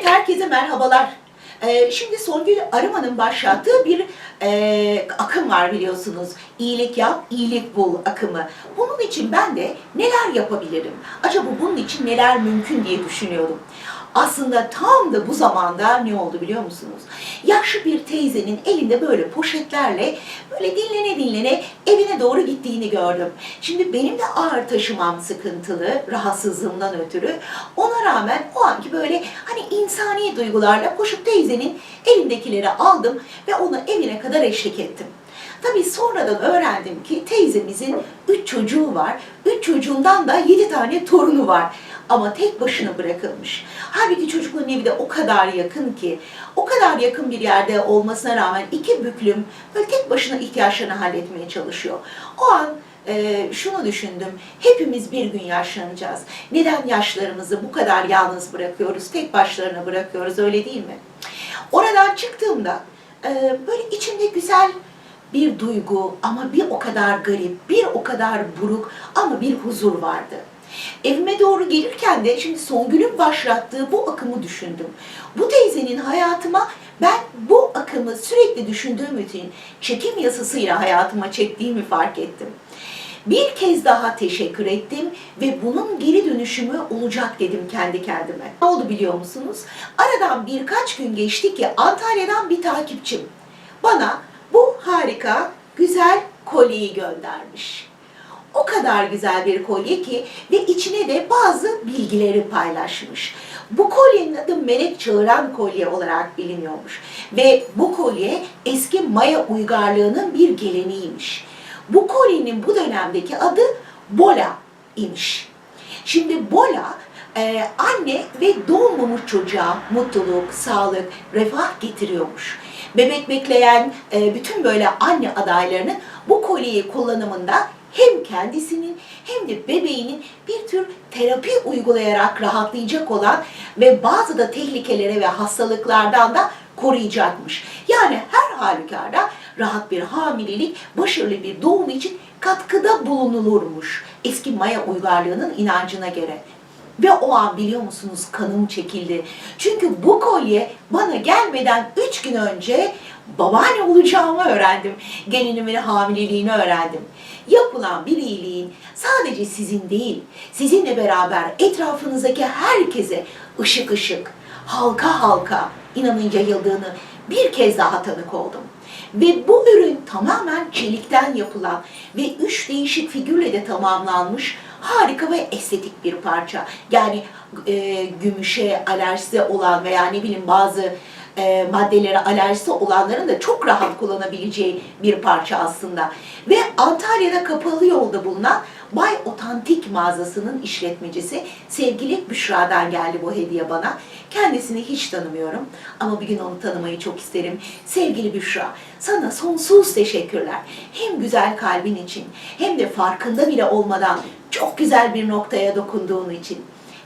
Evet, herkese merhabalar. Ee, şimdi Songül Arıman'ın başlattığı bir e, akım var biliyorsunuz. İyilik yap, iyilik bul akımı. Bunun için ben de neler yapabilirim? Acaba bunun için neler mümkün diye düşünüyordum. Aslında tam da bu zamanda ne oldu biliyor musunuz? Yaşlı bir teyzenin elinde böyle poşetlerle böyle dinlene dinlene evine doğru gittiğini gördüm. Şimdi benim de ağır taşımam sıkıntılı rahatsızlığımdan ötürü. Ona rağmen o anki böyle hani insani duygularla koşup teyzenin elindekileri aldım ve onu evine kadar eşlik ettim. Tabii sonradan öğrendim ki teyzemizin üç çocuğu var. Üç çocuğundan da yedi tane torunu var. Ama tek başına bırakılmış. Halbuki çocukların evi de o kadar yakın ki, o kadar yakın bir yerde olmasına rağmen iki büklüm böyle tek başına ihtiyaçlarını halletmeye çalışıyor. O an e, şunu düşündüm, hepimiz bir gün yaşlanacağız. Neden yaşlarımızı bu kadar yalnız bırakıyoruz, tek başlarına bırakıyoruz öyle değil mi? Oradan çıktığımda e, böyle içimde güzel bir duygu ama bir o kadar garip, bir o kadar buruk ama bir huzur vardı. Evime doğru gelirken de şimdi Songül'ün başlattığı bu akımı düşündüm. Bu teyzenin hayatıma ben bu akımı sürekli düşündüğüm için çekim yasasıyla hayatıma çektiğimi fark ettim. Bir kez daha teşekkür ettim ve bunun geri dönüşümü olacak dedim kendi kendime. Ne oldu biliyor musunuz? Aradan birkaç gün geçti ki Antalya'dan bir takipçim bana bu harika, güzel kolyeyi göndermiş. O kadar güzel bir kolye ki ve içine de bazı bilgileri paylaşmış. Bu kolyenin adı Melek Çağıran kolye olarak biliniyormuş. Ve bu kolye eski Maya uygarlığının bir geleneğiymiş. Bu kolyenin bu dönemdeki adı Bola imiş. Şimdi Bola e, anne ve doğmamış çocuğa mutluluk, sağlık, refah getiriyormuş. Bebek bekleyen e, bütün böyle anne adaylarının bu kolyeyi kullanımında hem kendisinin hem de bebeğinin bir tür terapi uygulayarak rahatlayacak olan ve bazı da tehlikelere ve hastalıklardan da koruyacakmış. Yani her halükarda rahat bir hamilelik, başarılı bir doğum için katkıda bulunulurmuş. Eski Maya uygarlığının inancına göre. Ve o an biliyor musunuz kanım çekildi. Çünkü bu kolye bana gelmeden 3 gün önce babaanne olacağımı öğrendim. Gelinimin hamileliğini öğrendim. Yapılan bir iyiliğin sadece sizin değil, sizinle beraber etrafınızdaki herkese ışık ışık, halka halka inanın yayıldığını bir kez daha tanık oldum. Ve bu ürün tamamen çelikten yapılan ve üç değişik figürle de tamamlanmış harika ve estetik bir parça. Yani e, gümüşe alerjisi olan veya ne bileyim bazı e, maddelere alerjisi olanların da çok rahat kullanabileceği bir parça aslında. Ve Antalya'da kapalı yolda bulunan Bay Otantik mağazasının işletmecisi sevgili Büşra'dan geldi bu hediye bana. Kendisini hiç tanımıyorum ama bir gün onu tanımayı çok isterim. Sevgili Büşra, sana sonsuz teşekkürler. Hem güzel kalbin için hem de farkında bile olmadan çok güzel bir noktaya dokunduğun için.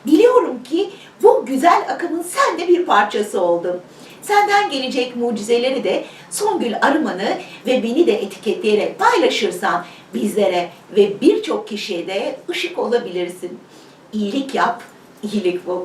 Biliyorum ki bu güzel akımın sen de bir parçası oldun. Senden gelecek mucizeleri de Songül Arıman'ı ve beni de etiketleyerek paylaşırsan bizlere ve birçok kişiye de ışık olabilirsin. İyilik yap, iyilik bul.